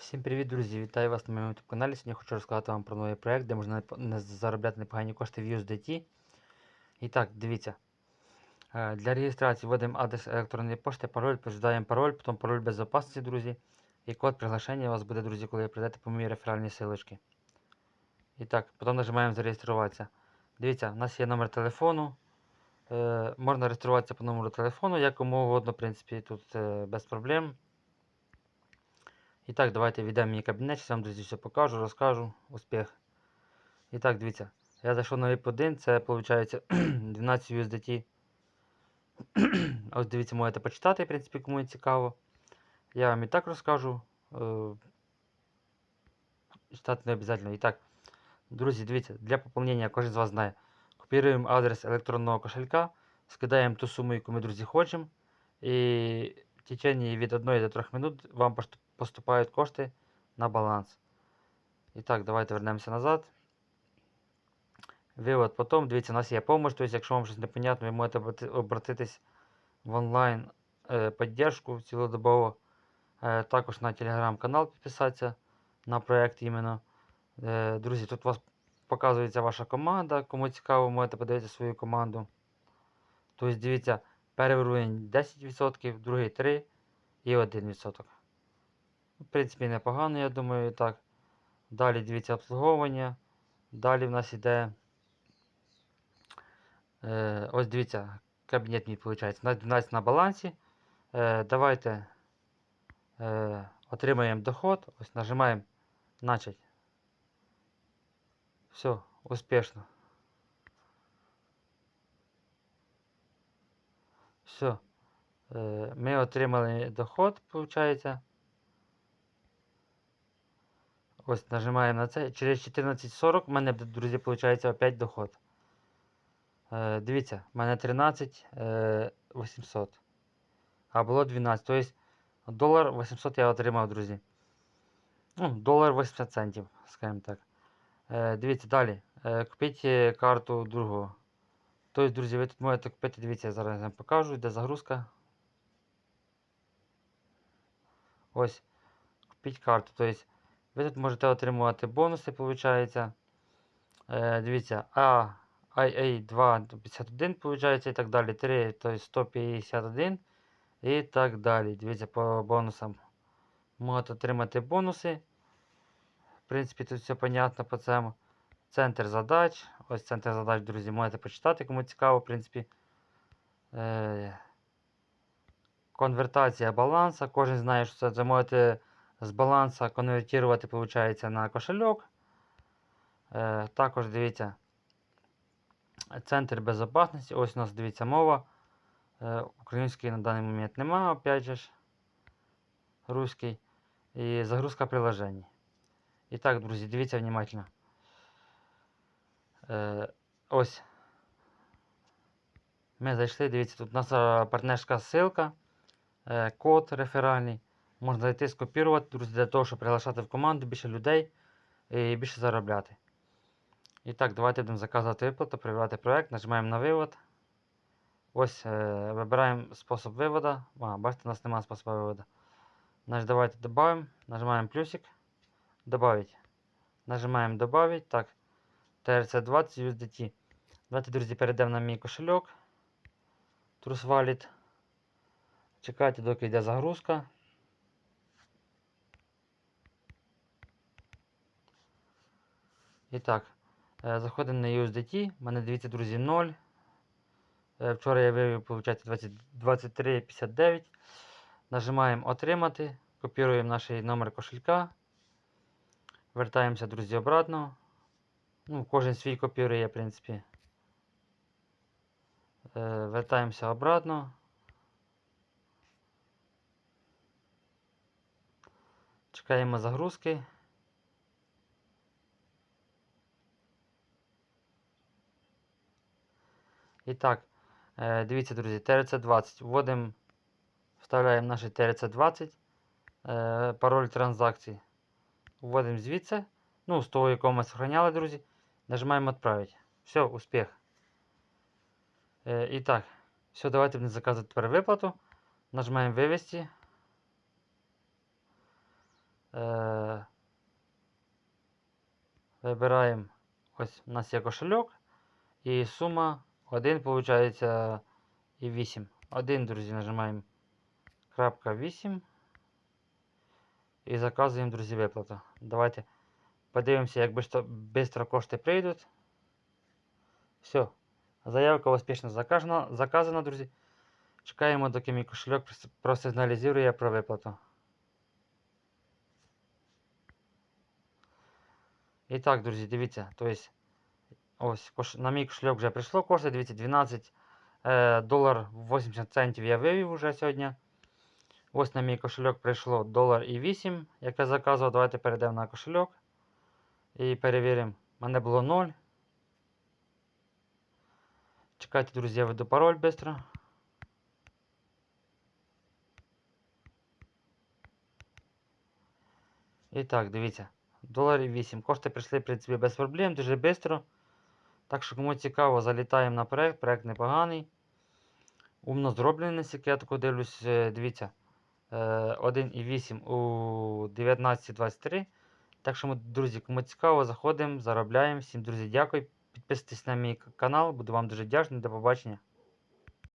Всім привіт, друзі! Вітаю вас на моєму YouTube каналі. Сьогодні хочу розказати вам про новий проект, де можна заробляти непогані кошти в USDT. І так, дивіться. Е, Для реєстрації вводимо адрес електронної пошти, пароль, підтверждаємо пароль, потім пароль безпечності, друзі. І код приглашення у вас буде, друзі, коли прийдете по моїй реферальній силочці. І так, потім нажимаємо зареєструватися. Дивіться, у нас є номер телефону. Е, Можна реєструватися по номеру телефону, як кому угодно, в принципі, тут е, без проблем. І так, давайте війдемо мій кабінет, зараз вам, друзі, все покажу, розкажу. Успіх. І так, дивіться. Я зайшов на VIP1, це виходить 12 USDT. Ось дивіться, можете почитати, в принципі, кому цікаво. Я вам і так розкажу. Е, Читати не обов'язково. І так, друзі, дивіться, для поповнення кожен з вас знає. Копіруємо адрес електронного кошелька, скидаємо ту суму, яку ми, друзі, хочемо. І в течение від 1 до 3 минут вам пост- поступають кошти на баланс. І так, давайте вернемося назад. Вивод потім, дивіться, у нас є помощь, тобто, якщо вам щось непонятно, ви можете обрати- обратитись в онлайн е, цілодобово. Е, також на телеграм-канал підписатися на проект іменно. Е, друзі, тут у вас показується ваша команда. Кому цікаво, можете подивитися свою команду. Тобто, дивіться, перший рівень 10%, другий 3% і 1%. В принципі, непогано, я думаю, так. Далі дивіться обслуговування. Далі в нас іде. Е, ось дивіться, кабінет мій виходить. На 12 на балансі. Е, давайте е, отримаємо доход. Ось нажимаємо начать. Все, успішно. Все. Е, ми отримали доход, виходить. Ось нажимаємо на це. Через 14.40 в мене, друзі, виходить опять доход. Е, дивіться, в мене 13 е, 800. А було 12. Тобто долар 800 я отримав, друзі. Ну, долар 80 центів, скажімо так. Е, дивіться далі. Е, купіть е, карту другого. Тобто, друзі, ви тут можете купити, дивіться, я зараз вам покажу, де загрузка. Ось. Купіть карту. Тобто, ви тут можете отримувати бонуси, виходить. Е, дивіться, А, IA 2 51, виходить, і так далі. 3, тобто 151 і так далі. Дивіться по бонусам. Можете отримати бонуси. В принципі, тут все понятно по цьому. Центр задач. Ось центр задач, друзі, можете почитати, кому цікаво, в принципі. Е, конвертація баланса. Кожен знає, що це, це можете з баланса конвертувати, виходить, на кошельок. Е, також дивіться. Центр безопасності. Ось у нас дивіться мова. Е, української на даний момент немає, опять же ж. Руський. І загрузка приложень. І так, друзі, дивіться внимательно. Е, ось. Ми зайшли, дивіться, тут у нас е, партнерська ссылка, код реферальний. Можна зайти, скопірувати, друзі, для того, щоб приглашати в команду більше людей і більше заробляти. І так, давайте будемо заказувати виплату, перевіряти проект, нажимаємо на вивод. Ось е, вибираємо спосіб виводу. А, бачите, у нас немає способу виводу. Значить, давайте додаємо, нажимаємо плюсик, добавить. Нажимаємо добавить. Так, TRC 20 USDT. Давайте, друзі, перейдемо на мій кошельок. Trust Wallet. Чекайте, доки йде загрузка. І так, е, заходимо на USDT. У мене, дивіться, друзі, 0. Е, Вчора я вивів, виходить, 23,59. Нажимаємо Отримати. Копіруємо наш номер кошелька. Вертаємося, друзі, обратно. Ну, кожен свій копірує, в принципі. Е, Вертаємося обратно. Чекаємо загрузки. І так, е, дивіться, друзі, TRC20. Вводимо, вставляємо наш TRC20, е, пароль транзакції. Вводимо звідси. Ну, з того, якого ми зберігали, друзі. Нажимаємо відправити. Все, успіх. Е, і так, все, давайте будемо заказувати тепер виплату. Нажимаємо вивести. Вибираємо. Ось у нас є кошельок. І сума 1, виходить, і 8. 1, друзі, нажимаємо крапка 8. І заказуємо, друзі, виплату. Давайте подивимося, як швидко кошти прийдуть. Все. Заявка успішно заказана, заказана, друзі. Чекаємо, доки мій кошельок прос- просигналізує про виплату. І так, друзі, дивіться, то есть, ось на мій кошельок вже прийшло кошти, дивіться, 12 е, долар 80 центів я вивів вже сьогодні. Ось на мій кошельок прийшло долар і 8, як я заказував. Давайте перейдемо на кошельок і перевіримо. У мене було 0. Чекайте, друзі, я введу пароль швидко. І так, дивіться. Доларів 8. Кошти прийшли, в принципі, без проблем, дуже швидко. Так що, кому цікаво, залітаємо на проект. Проект непоганий. Умно зроблений, я таку дивлюсь, е, дивіться. е, 1,8 у 19.23. Так що, друзі, кому цікаво, заходимо, заробляємо. Всім, друзі, дякую. Підписуйтесь на мій канал, буду вам дуже вдячний. До побачення.